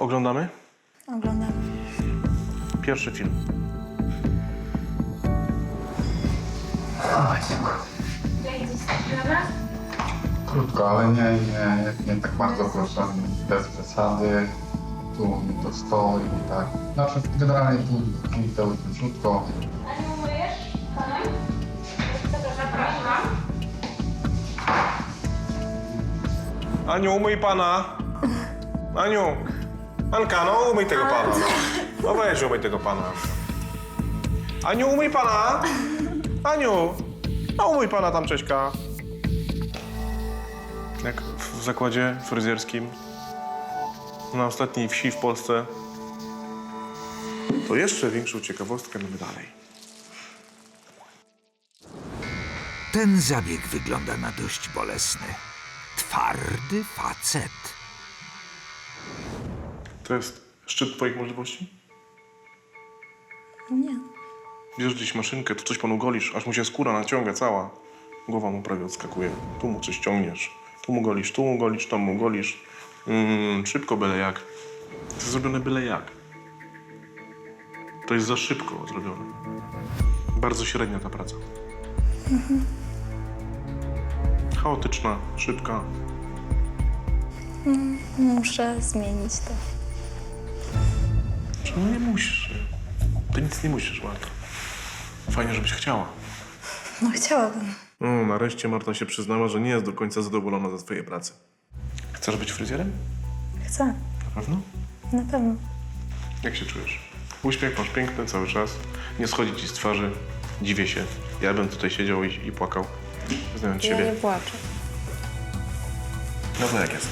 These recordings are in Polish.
Oglądamy? Oglądam. Pierwszy film. Krótko, ale nie, nie, nie tak bardzo proszę, bez przesady. Tu mi to stoi i tak. Znaczy generalnie tu mi to króciutko. Aniu, umyj pana. Aniu. Anka, no umyj tego pana. No, no weź umyj tego pana. Aniu, umyj pana. Aniu. No umyj pana tam, Cześka. Jak w zakładzie fryzjerskim na ostatniej wsi w Polsce. To jeszcze większą ciekawostkę mamy dalej. Ten zabieg wygląda na dość bolesny. Twardy facet. To jest szczyt twoich możliwości? Nie. Bierzesz gdzieś maszynkę, to coś panu golisz, aż mu się skóra naciąga cała. Głowa mu prawie odskakuje. Tu mu coś ciągniesz, tu mu golisz, tu mu golisz, tam mu golisz. Mm, szybko byle jak. To jest zrobione byle jak. To jest za szybko zrobione. Bardzo średnia ta praca. Chaotyczna, szybka. Muszę zmienić to. Czemu nie musisz? Ty nic nie musisz, Marta. Fajnie, żebyś chciała. No chciałabym. No, nareszcie Marta się przyznała, że nie jest do końca zadowolona ze swojej pracy. Chcesz być fryzjerem? Chcę. Na pewno? Na pewno. Jak się czujesz? Uśmiech masz piękny cały czas. Nie schodzi ci z twarzy. Dziwię się. Ja bym tutaj siedział i, i płakał, znając Ja ciebie. nie płaczę. No to jak jest?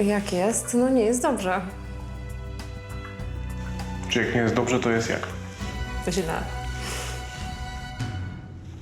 Jak jest? No nie jest dobrze. Czy jak nie jest dobrze, to jest jak? To źle.